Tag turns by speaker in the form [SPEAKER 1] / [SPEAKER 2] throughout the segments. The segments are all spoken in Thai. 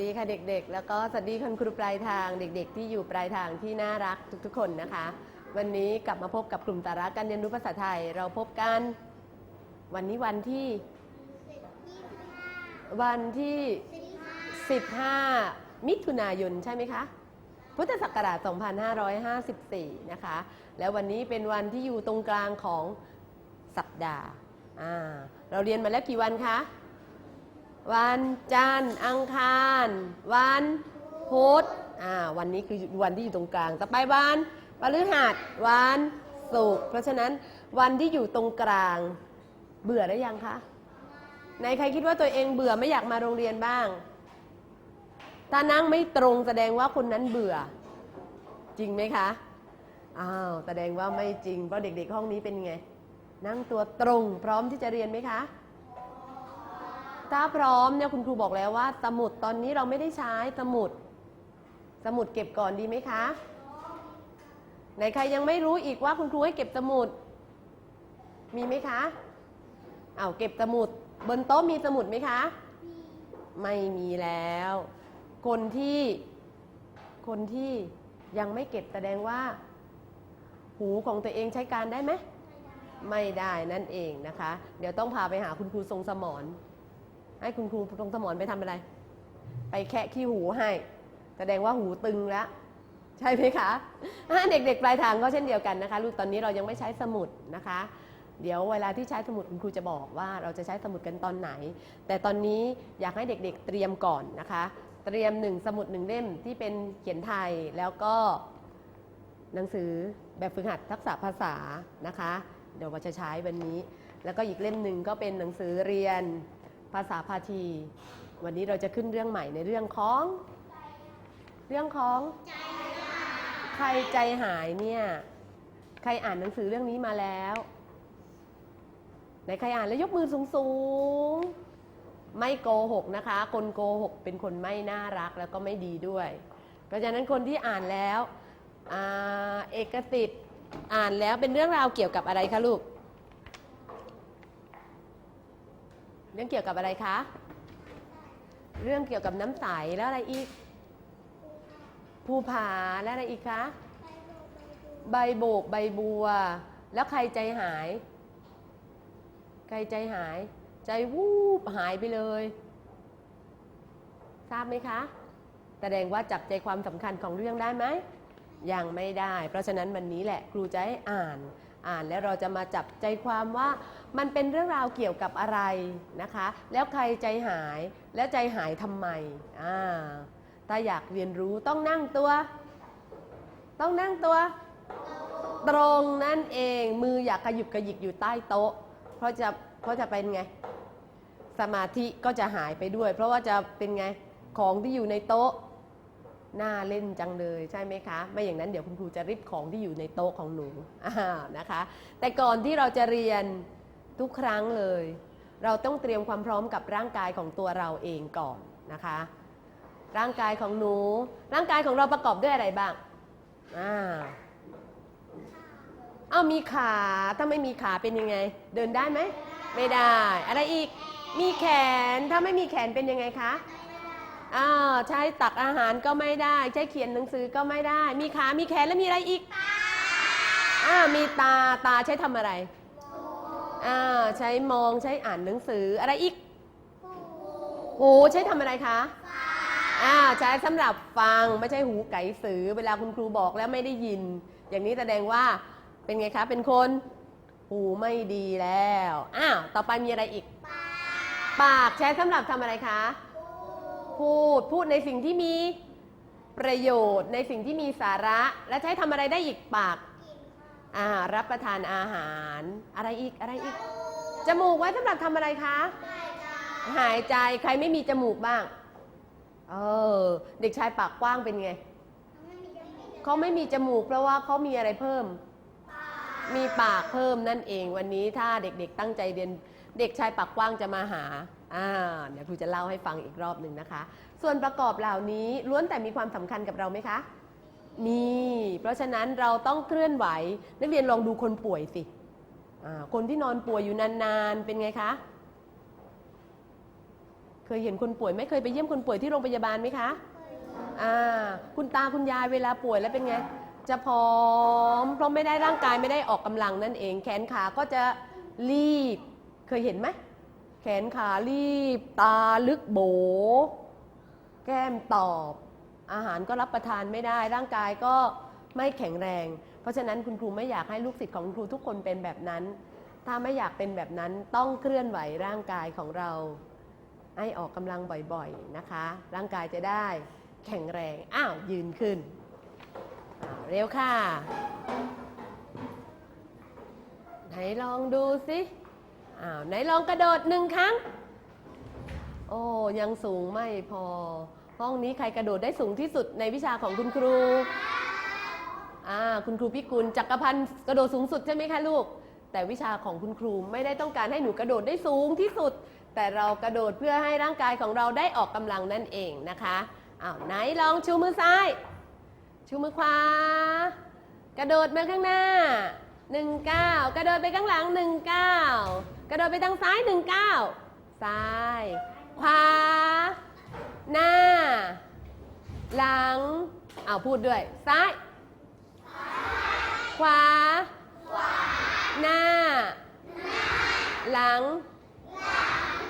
[SPEAKER 1] ดีค่ะเด็กๆ แล้วก็สวัสดีคุณครูปลายทางเด็ก ๆ ที่อยู่ปลายทางที่น่ารักทุกๆ คนนะคะ วันนี้กลับมาพบกับกลุ่มตาระการเรียนรู้ภาษาไทย เราพบกันวันนี้วันที่วันที่ 15 มิถุนายนใช่ไหมคะพุทธศักราช 2554 นะคะ แล้ววันนี้เป็นวันที่อยู่ตรงกลางของสัปดาห์อ่าเราเรียนมาแล้วกี่วันคะ วันจันทร์อังคาร วันพุธอ่าวันนี้คือวันที่อยู่ตรงกลาง ต่อไปวันพฤหัสวันศุกร์เพราะฉะนั้นวันที่อยู่ตรงกลาง เบื่อแล้วยังคะไหนใครคิดว่าตัวเองเบื่อไม่อยากมาโรงเรียนบ้าง ถ้านั่งไม่ตรงแสดงว่าคนนั้นเบื่อ จริงไหมคะอ้าวแสดงว่าไม่จริงเพราะเด็กๆห้องนี้เป็นไง นั่งตัวตรงพร้อมที่จะเรียนไหมคะ ถ้าพร้อมเนี่ยคุณครูบอกแล้วว่า สมุดตอนนี้เราไม่ได้ใช้สมุด สมุดเก็บก่อนดีไหมคะ ไหนใครยังไม่รู้อีกว่าคุณครูให้เก็บสมุด มีไหมคะเอาเก็บสมุด บนโต๊ะมีสมุดไหมคะ ไม่มีแล้ว คนที่คนที่ยังไม่เก็บแสดงว่า หูของตัวเองใช้การได้ไหม ไม่ได้นั่นเองนะคะ เดี๋ยวต้องพาไปหาคุณครูทรงสมอน ให้คุณครูทรงสมอนไปทำอะไร ไปแคะขี้หูให้ แสดงว่าหูตึงแล้ว ใช่ไหมคะเด็กๆปลายทางก็เช่นเดียวกันนะคะลูกตอนนี้เรายังไม่ใช้สมุดนะคะ เดี๋ยวเวลาที่ใช้สมุดคุณครูจะบอกว่าเราจะใช้สมุดกันตอนไหน แต่ตอนนี้อยากให้เด็กๆเตรียมก่อนนะคะ เตรียมหนึ่งสมุดหนึ่งเล่มที่เป็นเขียนไทยแล้วก็หนังสือแบบฝึกหัดทักษะภาษานะคะ เดี๋ยวเราจะใช้วันนี้ แล้วก็อีกเล่มหนึ่งก็เป็นหนังสือเรียน ภาษาพาที วันนี้เราจะขึ้นเรื่องใหม่ในเรื่องของ เรื่องของใครใจหายเนี่ย ใครอ่านหนังสือเรื่องนี้มาแล้วไหนใครอ่านแล้วยกมือสูงๆ ไม่โกหกนะคะ คนโกหกเป็นคนไม่น่ารักแล้วก็ไม่ดีด้วย เพราะฉะนั้นคนที่อ่านแล้วอเอกสิทธิ์อ่านแล้วเป็นเรื่องราวเกี่ยวกับอะไรคะลูก เรื่องเกี่ยวกับอะไรคะ เรื่องเกี่ยวกับน้ำใสแล้วอะไรอีก ภูผาและอะไรอีกคะ ใบโบกใบบัว แล้วใครใจหาย ใครใจหาย ใจวูบหายไปเลย ทราบไหมคะ แสดงว่าจับใจความสำคัญของเรื่องได้ไหม ยังไม่ได้ เพราะฉะนั้นวันนี้แหละครูจะให้อ่าน อ่านแล้วเราจะมาจับใจความว่ามันเป็นเรื่องราวเกี่ยวกับอะไรนะคะ แล้วใครใจหายแล้วใจหายทำไมอ่าถ้าอยากเรียนรู้ต้องนั่งตัว ต้องนั่งตัว ตรงนั่นเองมืออยากขยุบกระยิกอยู่ใต้โต๊ะ เพราะจะเพราะจะเป็นไง สมาธิก็จะหายไปด้วย เพราะว่าจะเป็นไงของที่อยู่ในโต๊ะ น่าเล่นจังเลยใช่ไหมคะ ไม่อย่างนั้นเดี๋ยวคุณครูจะริบของที่อยู่ในโต๊ะของหนูนะคะ แต่ก่อนที่เราจะเรียนทุกครั้งเลย เราต้องเตรียมความพร้อมกับร่างกายของตัวเราเองก่อนนะคะ ร่างกายของหนู ร่างกายของเราประกอบด้วยอะไรบ้างอ่าเอามีขาถ้าไม่มีขาเป็นยังไง เดินได้ไหม ไม่ได้ อะไรอีก มีแขนถ้าไม่มีแขนเป็นยังไงคะ อ้าวใช้ตักอาหารก็ไม่ได้ ใช้เขียนหนังสือก็ไม่ได้ มีขา มีแขนแล้วมีอะไรอีกอ่ามีตา ตาใช้ทำอะไรอ่าใช้มองใช้อ่านหนังสืออะไรอีก หูใช้ทำอะไรคะอ่าใช้สำหรับฟังไม่ใช่หูไก่สือ เวลาคุณครูบอกแล้วไม่ได้ยิน อย่างนี้แสดงว่าเป็นไงคะ เป็นคน หูไม่ดีแล้ว อ้าว ต่อไปมีอะไรอีก ปาก ใช้สำหรับทำอะไรคะ พูด พูดในสิ่งที่มีประโยชน์ในสิ่งที่มีสาระ และใช้ทำอะไรได้อีกปากอ่ารับประทานอาหาร อะไรอีกอะไรอีก จมูกไว้สำหรับทำอะไรคะ หายใจใครไม่มีจมูกบ้าง เออ เด็กชายปากกว้างเป็นไง เขาไม่มีจมูกเพราะว่าเขามีอะไรเพิ่ม มีปากเพิ่มนั่นเองวันนี้ถ้าเด็กๆตั้งใจเรียน เด็กชายปากกว้างจะมาหา อ่าเดี๋ยวครูจะเล่าให้ฟังอีกรอบหนึ่งนะคะ ส่วนประกอบเหล่านี้ล้วนแต่มีความสำคัญกับเราไหมคะมีเพราะฉะนั้นเราต้องเคลื่อนไหว นักเรียนลองดูคนป่วยสิอ่าคนที่นอนป่วยอยู่นานๆเป็นไงคะ เคยเห็นคนป่วยไหม่เคยไปเยี่ยมคนป่วยที่โรงพยาบาลไหมคะอ่าคุณตาคุณยายเวลาป่วยแล้วเป็นไง จะผอมเพราะไม่ได้ร่างกายไม่ได้ออกกำลังนั่นเอง แขนขาก็จะรีบ เคยเห็นไหมแข นขารีบ ตาลึกโบ แก้มตอบ อาหารก็รับประทานไม่ได้ ร่างกายก็ไม่แข็งแรง เพราะฉะนั้นคุณครูไม่อยากให้ลูกศิษย์ของครูทุกคนเป็นแบบนั้น ถ้าไม่อยากเป็นแบบนั้นต้องเคลื่อนไหวร่างกายของเรา ให้ออกกำลังบ่อยๆนะคะ ร่างกายจะได้แข็งแรง อ้าวยืนขึ้น เร็วค่ะ ไหนลองดูสิ อ้าวไหนลองกระโดดหนึ่งครั้ง โอ้ยังสูงไม่พอ ห้องนี้ใครกระโดดได้สูงที่สุดในวิชาของคุณครูอ่าคุณครูพิกุลจักรพันธ์กระโดดสูงสุดใช่ไหมคะลูก แต่วิชาของคุณครูไม่ได้ต้องการให้หนูกระโดดได้สูงที่สุด แต่เรากระโดดเพื่อให้ร่างกายของเราได้ออกกำลังนั่นเองนะคะอ้าวไหนลองชูมือซ้าย ชูมือขวากระโดดมาข้างหน้า หนึ่งก้ากระโดดไปข้างหลังหนึ่งก้ากระโดดไปทางซ้ายหนึ่งก้าซ้าย ขวา หน้า หลัง เอาพูดด้วย ซ้าย ขวา หน้า หลัง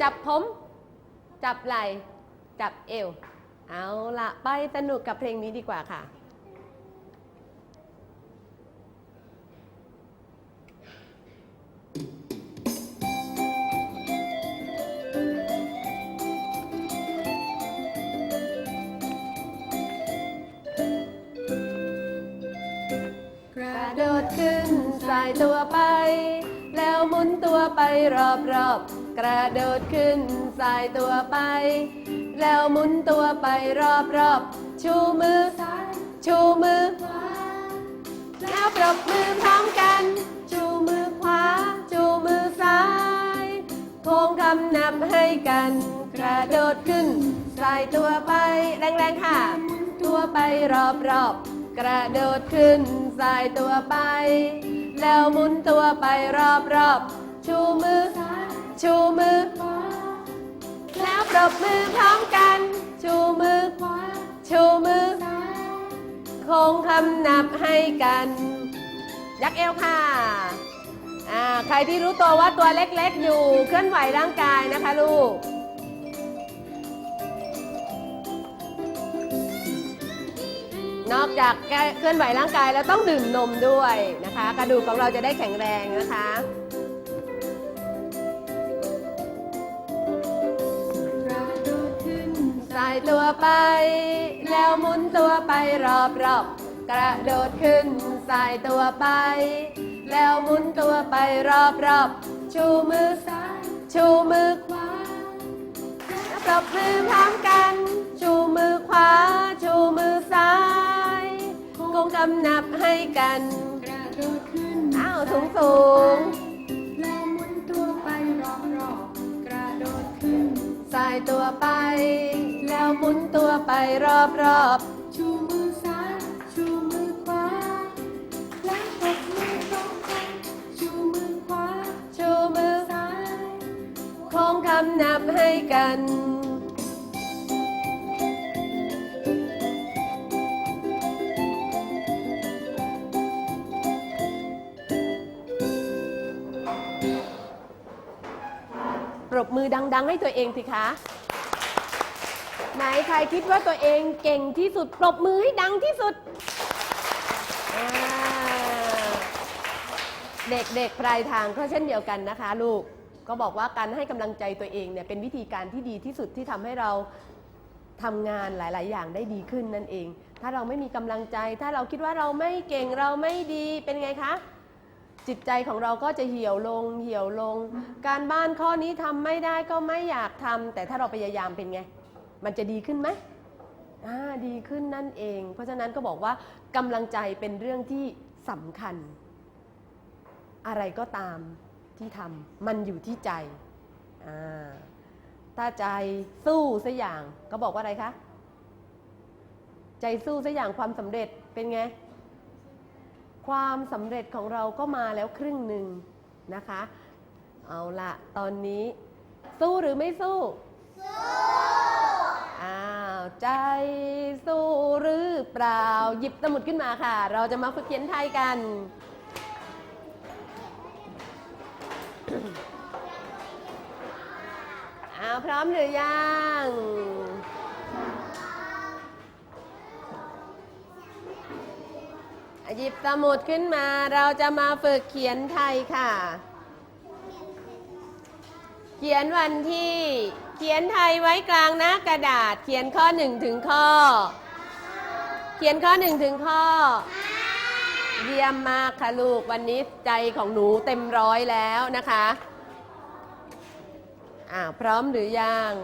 [SPEAKER 1] จับผม จับไหล่ จับเอว เอาละไปสนุกกับเพลงนี้ดีกว่าค่ะายตัวไป แล้วหมุนตัวไปรอบรอบๆกระโดดขึ้นสายตัวไป แล้วหมุนตัวไปรอบรอบๆชูมือซ้ายชูมือขวาแล้วปรบมือพร้อมกัน ชูมือขวาชูมือซ้ายโค้งคำนับให้กัน กระโดดขึ้นใส่ตัวไปแรงๆค่ะตัวไปรอบๆกระโดดขึ้นใส่ตัวไป แล้วหมุนตัวไปรอบๆชูมือ ชูมือ แล้วปรบมือพร้อมกัน ชูมือขวาชูมือซ้ายโค้งคำนับให้กัน ยักเอวค่ะอ่าใครที่รู้ตัวว่าตัวเล็กๆอยู่ เคลื่อนไหวร่างกายนะคะลูก นอกจากเคลื่อนไหวร่างกายแล้วต้องดื่มนมด้วยนะคะ กระดูกของเราจะได้แข็งแรงนะคะกระโดดขึ้นสายตัวไป แล้วหมุนตัวไปรอบรอบกระโดดขึ้นสายตัวไป แล้วหมุนตัวไปรอบรอบชูมือซ้าย ชูมือขวาปรบมือพร้ำนับให้กัน
[SPEAKER 2] กระโดดขึ้น
[SPEAKER 1] อ้าวสูงสูง
[SPEAKER 2] แล้วหมุนตัวไปรอบๆกระโดดขึ้น
[SPEAKER 1] สายตัวไป แล้วหมุนตัวไปรอบรอบๆ
[SPEAKER 2] ชูมือซ้ายชูมือขวาแล้วตบมือพร้อมกันชูมือขวา
[SPEAKER 1] ชูมือ
[SPEAKER 2] ซ้าย
[SPEAKER 1] โค้งคำนับให้กัน อดัง ๆ ให้ตัวเองสิคะ ไหนใครคิดว่าตัวเองเก่งที่สุดปรบมือให้ดังที่สุด เด็กๆปลายทางก็เช่นเดียวกันนะคะ ลูกก็บอกว่าการให้กำลังใจตัวเองเนี่ยเป็นวิธีการที่ดีที่สุดที่ทำให้เราทำงานหลาย ๆ อย่างได้ดีขึ้นนั่นเอง ถ้าเราไม่มีกำลังใจ ถ้าเราคิดว่าเราไม่เก่งเราไม่ดีเป็นไงคะ จิตใจของเราก็จะเหี่ยวลงเหี่ยวลง การบ้านข้อนี้ทำไม่ได้ก็ไม่อยากทำแต่ถ้าเราพยายามเป็นไง มันจะดีขึ้นไหมอ่าดีขึ้นนั่นเอง เพราะฉะนั้นก็บอกว่ากำลังใจเป็นเรื่องที่สำคัญ อะไรก็ตามที่ทำมันอยู่ที่ใจอ่าถ้าใจสู้สักอย่างก็บอกว่าอะไรคะ ใจสู้สักอย่างความสำเร็จเป็นไง ความสำเร็จของเราก็มาแล้วครึ่งหนึ่งนะคะ เอาละตอนนี้ สู้หรือไม่สู้ สู้ใจสู้หรือเปล่า หยิบสมุดขึ้นมาค่ะ เราจะมาฝึกเขียนไทยกันเอาพร้อมหรือยัง หยิบสมุดขึ้นมาเราจะมาฝึกเขียนไทยค่ะ เขียนวันที่ เขียนไทยไว้กลางหน้ากระดาษ เขียนข้อหนึ่งถึงข้อ เขียนข้อหนึ่งถึงข้อ เยี่ยมมากค่ะลูกวันนี้ใจของหนูเต็มร้อยแล้วนะคะ อ่าพร้อมหรือยัง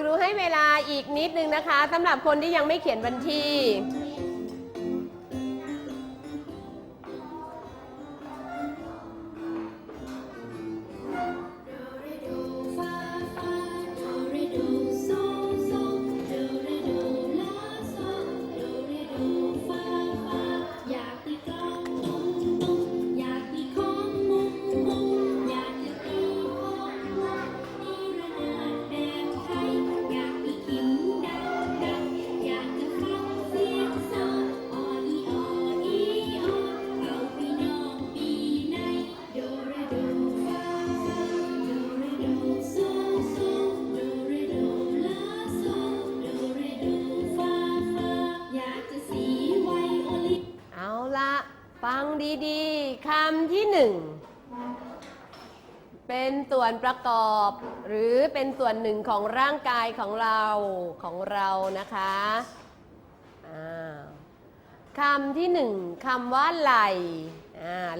[SPEAKER 1] ครูให้เว ลาอีกนิดนึงนะคะสำหรับคนที่ยังไม่เขียนวันที่
[SPEAKER 2] ฟังดี
[SPEAKER 1] ๆคำที่หนึ่งเป็นส่วนประกอบ หรือเป็นส่วนหนึ่งของร่างกายของเราของเรานะคะคำที่หนึ่งคำว่าไหล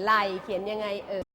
[SPEAKER 1] ไหลเขียนยังไงเอ่ย